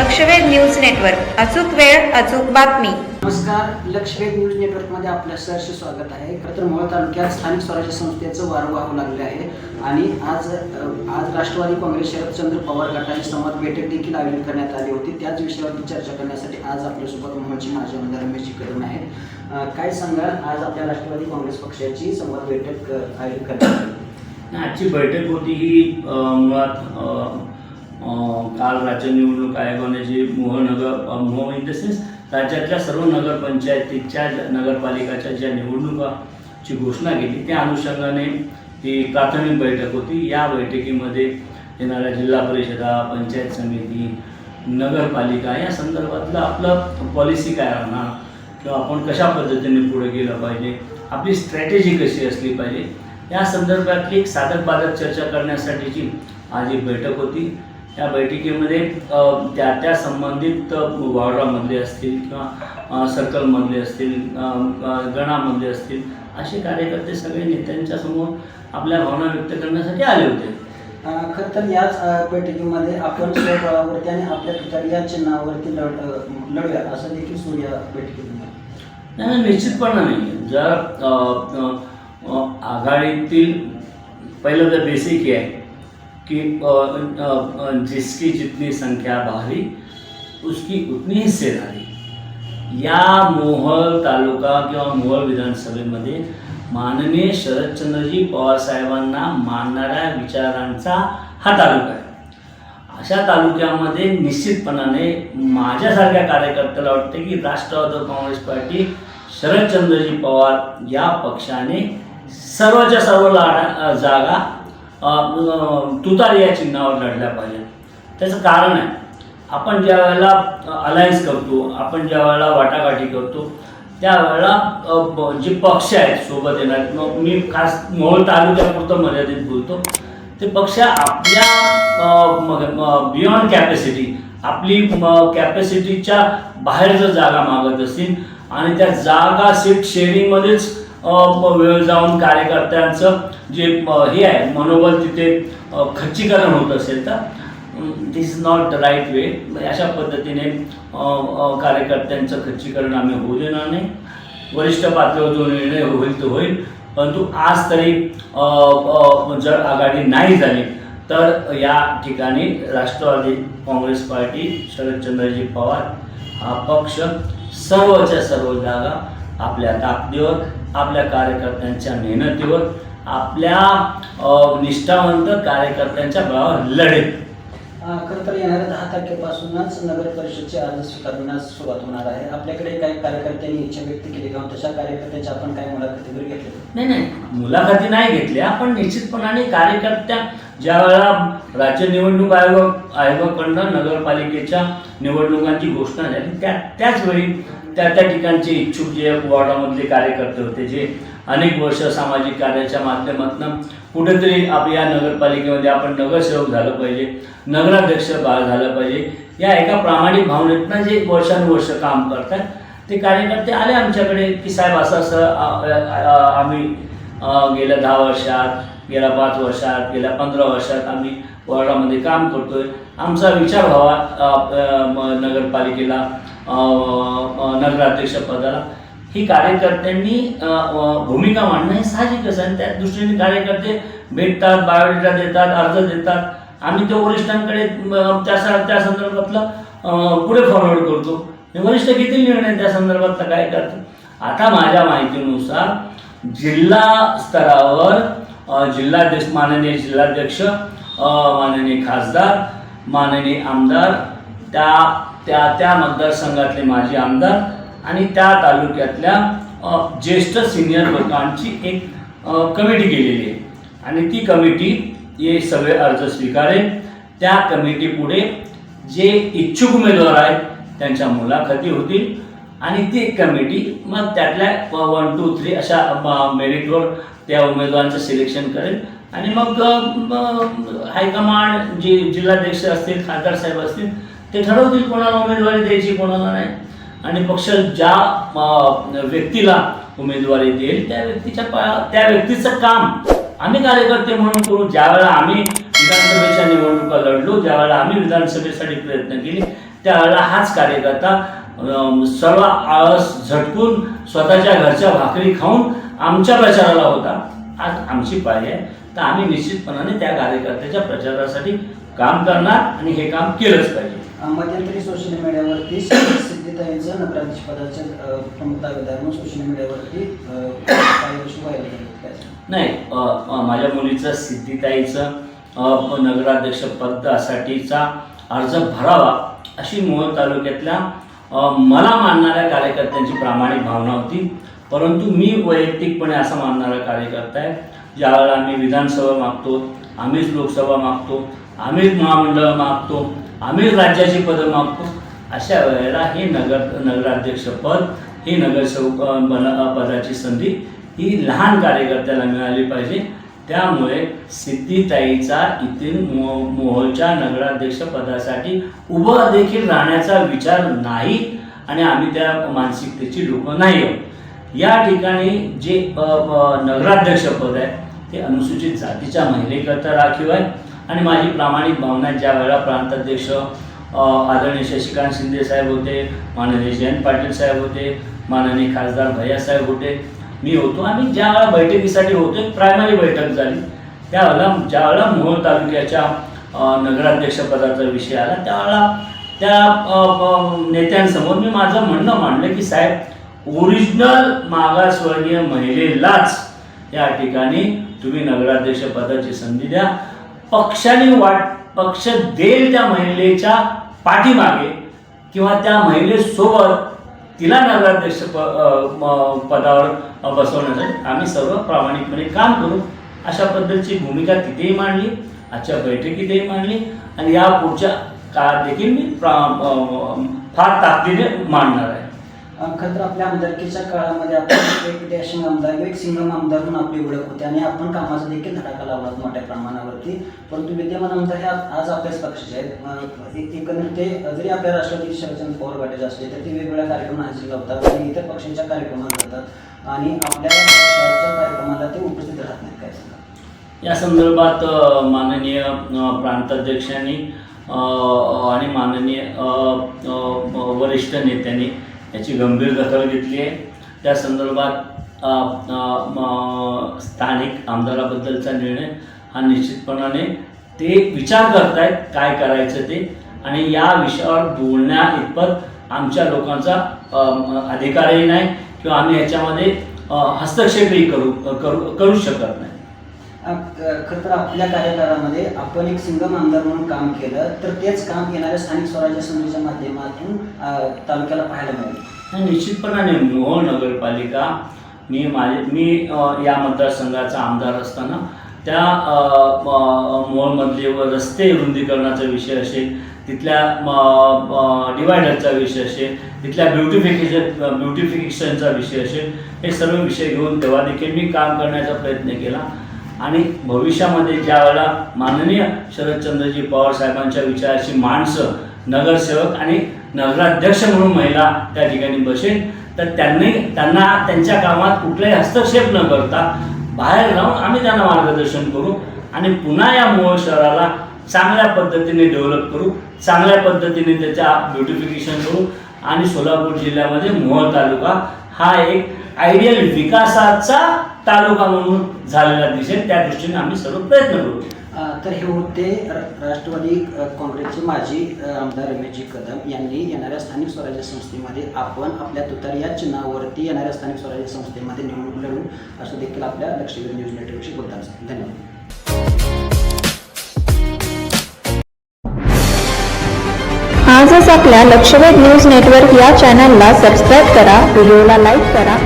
लक्षवेध news network. अचूक वेळ अचूक बातमी. नमस्कार लक्षवेध न्यूज नेटवर्कमध्ये आपलं सहर्ष स्वागत आहे. खरं तर मोहोळ तालुक्यात स्थानिक स्वराज्य संस्थेचं वारं वाहू लागले आहे. आणि आज आज राष्ट्रवादी काँग्रेस शरदचंद्र पवार गटाची संवाद बैठक देखील आयोजित करण्यात आली होती. त्याच विषयावरती चर्चा करण्यासाठी आज आपल्यासोबत मोहोळचे माजी आमदार रमेशजी कदम आहेत. काय सांगाल? आज आपल्या राष्ट्रवादी काँग्रेस पक्षाची संवाद बैठक आयोजित करण्यात आली. आजची बैठक होती ही मुळात काल राज्य निवडणूक आयोगाने जी मोह नगर मोह इन द सेन्स राज्यातल्या सर्व नगरपंचायतीच्या नगरपालिकाच्या ज्या निवडणुकाची घोषणा केली त्या अनुषंगाने ही प्राथमिक बैठक होती. या बैठकीमध्ये येणाऱ्या जिल्हा परिषदा पंचायत समिती नगरपालिका या संदर्भातलं आपलं पॉलिसी काय राहणार किंवा आपण कशा पद्धतीने पुढे गेलं पाहिजे आपली स्ट्रॅटेजी कशी असली पाहिजे या संदर्भातली एक साधक बाधक चर्चा करण्यासाठीची आज एक बैठक होती. या बैठकीमध्ये त्या त्या संबंधित वॉर्डामधले असतील किंवा सर्कलमधले असतील गणामधले असतील असे कार्यकर्ते सगळे नेत्यांच्या समोर आपल्या भावना व्यक्त करण्यासाठी आले होते. खरं तर याच बैठकीमध्ये आपण स्वबळावरती आणि आपल्या ठिकाणी या चिन्हावरती लढ लढूया असं देखील सूर्य बैठकीत. नाही निश्चितपणे नाही. जर आघाडीतील पहिलं तर बेसिक आहे. की जिसकी जितनी संख्या भारी उसकी उतनी हिस्सेदारी या मोहल तालुका किंवा मोहोळ विधानसभेमध्ये माननीय शरदचंद्रजी पवार साहेबांना मानणाऱ्या विचारांचा हा तालुका आहे. अशा तालुक्यामध्ये निश्चितपणाने माझ्यासारख्या कार्यकर्त्याला वाटते की राष्ट्रवादी काँग्रेस पार्टी शरदचंद्रजी पवार या पक्षाने सर्वच्या सर्व लाडा जागा तुतारी या चिन्हावर लढल्या पाहिजेत. त्याचं कारण आहे आपण ज्या वेळेला अलायन्स करतो आपण ज्या वेळेला वाटाघाटी करतो त्यावेळेला जे पक्ष आहेत सोबत येणार मग मी खास मोहोळ तालुक्यापुरतं मर्यादित बोलतो ते पक्ष आपल्या बियॉन्ड कॅपॅसिटी आपली कॅपॅसिटीच्या बाहेर जर जागा मागत असतील आणि त्या जागा सीट शेअरिंगमध्येच जाऊन कार्यकर्त्यांचं जे हे आहे मनोबल तिथे खच्चीकरण होत असेल तर this is not the right way अशा पद्धतीने कार्यकर्त्यांचं खच्चीकरण आम्ही होऊ देणार नाही. वरिष्ठ पातळीवर जो निर्णय होईल तो होईल. परंतु आज तरी जर आघाडी नाही झाली तर या ठिकाणी राष्ट्रवादी काँग्रेस पार्टी शरदचंद्रजी पवार हा पक्ष सर्वच्या सर्व जागा आपल्या ताकदीवर आपल्या कार्यकर्त्यांच्या मेहनतीवर आपल्या निष्ठावंत कार्यकर्त्यांच्या बळावर लढेल. खरं तर येणाऱ्या दहा तारखेपासूनच नगर परिषदचे अर्ज स्वीकारण्यास सुरुवात होणार आहे. आपल्याकडे काही कार्यकर्त्यांनी इच्छा व्यक्त केली किंवा तशा कार्यकर्त्यांच्या आपण काही मुलाखती वगैरे घेतल्या? नाही नाही. मुलाखती नाही घेतल्या पण निश्चितपणाने कार्यकर्त्या ज्या वेळेला राज्य निवडणूक आयोग आयोगाकडनं नगरपालिकेच्या निवडणुकांची घोषणा झाली त्या त्याच वेळी त्या त्या ठिकाणचे इच्छुक जे वॉर्डामधले कार्यकर्ते होते जे अनेक वर्ष सामाजिक कार्याच्या माध्यमातून कुठेतरी आपल्या या नगरपालिकेमध्ये आपण नगरसेवक झालं पाहिजे नगराध्यक्ष बाळ झालं पाहिजे या एका प्रामाणिक भावनेतनं जे वर्षानुवर्ष काम करतात ते कार्यकर्ते आले आमच्याकडे की साहेब असं असं आम्ही गेल्या दहा वर्षात गेल्या पाच वर्षात गेल्या पंधरा वर्षात आम्ही वॉर्डामध्ये काम करतोय. आमचा विचार व्हावा नगरपालिकेला नगराध्यक्ष पदाला ही कार्यकर्त्यांनी भूमिका मांडणं हे साहजिकच आहे आणि त्या दृष्टीने कार्यकर्ते भेटतात बायोडेटा देतात अर्ज देतात. आम्ही ते वरिष्ठांकडे त्या त्या संदर्भातलं पुढे फॉरवर्ड करतो. वरिष्ठ किती निर्णय त्या संदर्भातला काय करतो आता माझ्या माहितीनुसार जिल्हा स्तरावर जिल्हाध्यक्ष माननीय जिल्हाध्यक्ष माननीय खासदार माननीय आमदार त्या त्या त्या मतदारसंघातले माजी आमदार आणि त्या तालुक्यातल्या ज्येष्ठ सिनियर लोकांची एक कमिटी केलेली आहे. आणि ती कमिटी हे सगळे अर्ज स्वीकारेल. त्या कमिटी पुढे जे इच्छुक उमेदवार आहेत त्यांच्या मुलाखती होतील. आणि ती कमिटी मग त्यातल्या वन टू थ्री अशा मेरिटवर त्या उमेदवारांचं सिलेक्शन करेल. आणि मग हायकमांड जे जिल्हाध्यक्ष असतील खासदार साहेब असतील ते ठरवतील कोणाला उमेदवारी द्यायची कोणाला नाही. आणि पक्ष ज्या व्यक्तीला उमेदवारी देईल त्या व्यक्तीच्या त्या व्यक्तीचं काम आम्ही कार्यकर्ते म्हणून करू. ज्यावेळेला आम्ही विधानसभेच्या निवडणुका लढलो ज्यावेळेला आम्ही विधानसभेसाठी प्रयत्न केले त्यावेळेला हाच कार्यकर्ता सर्व आळस झटकून स्वतःच्या घरच्या भाकरी खाऊन आमच्या प्रचाराला होता. आज आमची पाळी आहे. तर आम्ही निश्चितपणाने त्या कार्यकर्त्याच्या प्रचारासाठी काम करणार आणि हे काम केलंच पाहिजे. मध्यंतरी सोशल मीडियावरती सिद्धिताईंचं नगराध्यक्ष पदाचे प्रमुख दावेदार म्हणून सोशल मीडियावरती काही गोष्टी व्हायला नाही माझ्या मुलीचं सिद्धिताईचं नगराध्यक्ष पदासाठीचा अर्ज भरावा अशी मोहोळ तालुक्यातल्या मला मानणाऱ्या कार्यकर्त्यांची प्रामाणिक भावना होती. परंतु मी वैयक्तिकपणे असा मानणारा कार्यकर्ता आहे ज्यावेळेला आम्ही विधानसभा मागतो आम्हीच लोकसभा मागतो आम्हीच महामंडळ मागतो आम्ही राज्याची पदं मागतो. अशा वेळेला हे नगर नगराध्यक्षपद ही नगरसेवक पदाची संधी ही लहान कार्यकर्त्याला मिळाली पाहिजे. त्यामुळे सिद्धिताईचा इथील मो मोहोळच्या नगराध्यक्षपदासाठी उभं देखील राहण्याचा विचार नाही आणि आम्ही त्या मानसिकतेची लोक नाही आहोत. या ठिकाणी जे नगराध्यक्षपद आहे ते अनुसूचित जातीच्या महिलेकरता राखीव आहे. आणि माझी प्रामाणिक भावना ज्या वेळेला प्रांताध्यक्ष आदरणीय शशिकांत शिंदे साहेब होते माननीय जयंत पाटील साहेब होते माननीय खासदार भैया साहेब होते मी होतो. आम्ही ज्या वेळेला बैठकीसाठी होतो एक प्रायमरी बैठक झाली. त्यावेळेला ज्यावेळेला मोहोळ तालुक्याच्या नगराध्यक्षपदाचा विषय आला त्यावेळेला त्या नेत्यांसमोर मी माझं म्हणणं मांडलं की साहेब ओरिजिनल मागासवर्गीय महिलेलाच या ठिकाणी तुम्ही नगराध्यक्षपदाची संधी द्या. पक्षाने वाट पक्ष देईल त्या महिलेच्या पाठीमागे किंवा त्या महिलेसोबत तिला नगराध्यक्ष प पदावर बसवण्यासाठी आम्ही सर्व प्रामाणिकपणे काम करू. अशा पद्धतीची भूमिका तिथेही मांडली आजच्या बैठकीतही मांडली आणि या पुढच्या काळात देखील मी प्रा फार ताकदीने मांडणार आहे. खरंतर आपल्या आमदारकीच्या काळामध्ये आपण एक डॅशिंग आमदार एक सिंगम आमदार म्हणून आपली ओळख होती आणि आपण कामाचा देखील धडाका लावला मोठ्या प्रमाणावरती. परंतु विद्यमान आमदार हे आज आपल्याच पक्षाचे आहेत. एकंदरीत ते जरी आपल्या राष्ट्रवादी शरदचंद्र पवार गटाचे असले तर ते वेगवेगळ्या कार्यक्रम हजेरी लावतात आणि इतर पक्षांच्या कार्यक्रमात जातात. आणि आपल्या पक्षाच्या कार्यक्रमाला ते उपस्थित राहत नाहीत काय सांगा या संदर्भात माननीय प्रांताध्यक्षांनी आणि माननीय वरिष्ठ नेत्यांनी याची गंभीर दखल घेतली आहे. त्या संदर्भात स्थानिक आमदाराबद्दलचा निर्णय हा निश्चितपणाने ते विचार करतायत काय करायचं ते. आणि या विषयावर बोलण्या इतपत आमच्या लोकांचा अधिकारही नाही किंवा आम्ही याच्यामध्ये हस्तक्षेपही करू करू करू शकत नाही. खरं तर आपल्या कार्यकाळामध्ये आपण एक सिंगम आमदार म्हणून काम केलं तर तेच काम येणाऱ्या स्थानिक स्वराज्य संस्थेच्या माध्यमातून तालुक्याला पाहायला मिळेल. निश्चितपणाने मोहोळ नगरपालिका मी माझे मी या मतदारसंघाचा आमदार असताना त्या मोहोळमधले व रस्ते रुंदीकरणाचा विषय असेल तिथल्या डिवायडरचा विषय असेल तिथल्या ब्युटिफिकेशन ब्युटिफिकेशनचा विषय असेल हे सर्व विषय घेऊन तेव्हा देखील मी काम करण्याचा प्रयत्न केला. आणि भविष्यामध्ये ज्या वेळेला माननीय शरदचंद्रजी पवार साहेबांच्या विचाराची माणसं नगरसेवक आणि नगराध्यक्ष म्हणून महिला त्या ठिकाणी बसेल तर त्यांनी त्यांना त्यांच्या कामात कुठलाही हस्तक्षेप न करता बाहेर राहून आम्ही त्यांना मार्गदर्शन करू आणि पुन्हा या मूळ शहराला चांगल्या पद्धतीने डेव्हलप करू चांगल्या पद्धतीने त्याच्या ब्युटिफिकेशन करू आणि सोलापूर जिल्ह्यामध्ये मोहोळ तालुका हा एक आयडियल विकासाचा तालुका म्हणून झालेला दिसेल. त्या दृष्टीने आम्ही सर्व प्रयत्न करू. तर हे होते राष्ट्रवादी काँग्रेसचे माजी आमदार रमेशजी कदम यांनी येणाऱ्या स्थानिक स्वराज्य संस्थेमध्ये आपण आपल्या तुतार या चिन्हावरती येणाऱ्या स्थानिक स्वराज्य संस्थेमध्ये निवडणूक लढू असं देखील आपल्या लक्षवेध न्यूज नेटवर्कशी बोलतात धन्यवाद. आजच आपल्या लक्षवेध न्यूज नेटवर्क या चॅनलला सबस्क्राईब करा व्हिडिओला लाईक करा